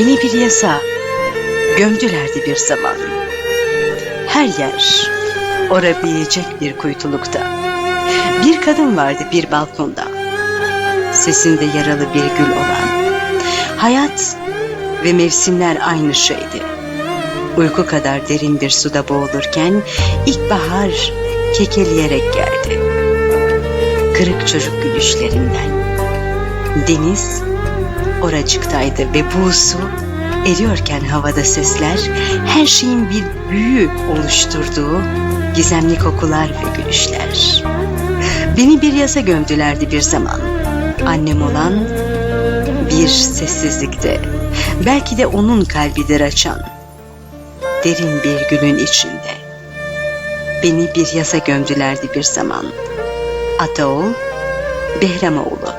Beni bir yasa gömdülerdi bir zaman. Her yer orabilecek bir kuytulukta. Bir kadın vardı bir balkonda. Sesinde yaralı bir gül olan. Hayat ve mevsimler aynı şeydi. Uyku kadar derin bir suda boğulurken ilkbahar kekeleyerek geldi. Kırık çocuk gülüşlerinden. Deniz oracıktaydı ve bu su eriyorken havada sesler her şeyin bir büyü oluşturduğu gizemli kokular ve gülüşler. Beni bir yasa gömdülerdi bir zaman. Annem olan bir sessizlikte. Belki de onun kalbidir açan. Derin bir günün içinde. Beni bir yasa gömdülerdi bir zaman. Ataoğul, Behramoğlu.